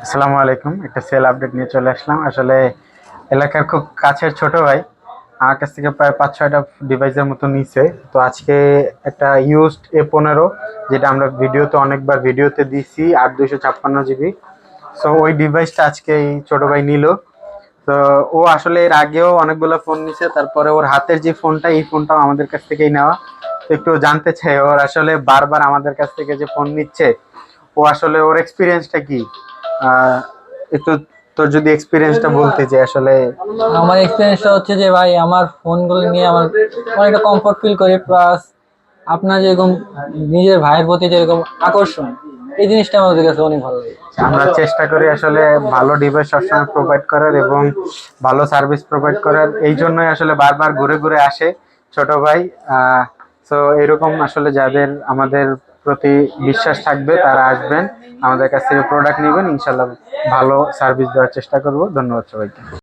আসসালামু আলাইকুম, একটা সেল আপডেট নিয়ে চলে আসলাম। আসলে এলাকার খুব কাছের ছোট ভাই, আমার কাছ থেকে প্রায় পাঁচ ছয়টা ডিভাইসের মতো নিছে। তো আজকে একটা ইউজড এ পনেরো, যেটা আমরা ভিডিওতে অনেকবার ভিডিওতে দিছি আট দুশো ছাপ্পান্ন জিবি সো ওই ডিভাইসটা আজকে এই ছোট ভাই নিল। তো, ও আসলে এর আগেও অনেকগুলো ফোন নিছে, তারপরে ওর হাতের যে ফোনটা এই ফোনটাও আমাদের কাছ থেকেই নেওয়া। একটু জানতে চাই, ওর আসলে বারবার আমাদের কাছ থেকে যে ফোন নিচ্ছে, ও আসলে ওর এক্সপিরিয়েন্সটা কি? একটু তোর যদি এক্সপিরিয়েন্সটা বলতে যে আসলে আমার এক্সপিরিয়েন্সটা হচ্ছে যে ভাই আমার ফোনগুলো নিয়ে আমার অনেকটা কমফোর্ট ফিল করি প্লাস আপনার যেরকম নিজের ভাইয়ের প্রতি যেরকম আকর্ষণ এই জিনিসটা আমাদের কাছে অনেক ভালো লাগে। আমরা চেষ্টা করি আসলে ভালো ডিভাইস সবসময় প্রোভাইড করার এবং ভালো সার্ভিস প্রোভাইড করার। এই জন্যই আসলে বারবার ঘুরে ঘুরে আসে ছোট ভাই। সো এরকম আসলে যাদের আমাদের প্রতি বিশ্বাস থাকবে, তারা আসবেন, আমাদের কাছ থেকে প্রোডাক্ট নেবেন ইনশাল্লাহ ভালো সার্ভিস দেওয়ার চেষ্টা করব। ধন্যবাদ সবাইকে।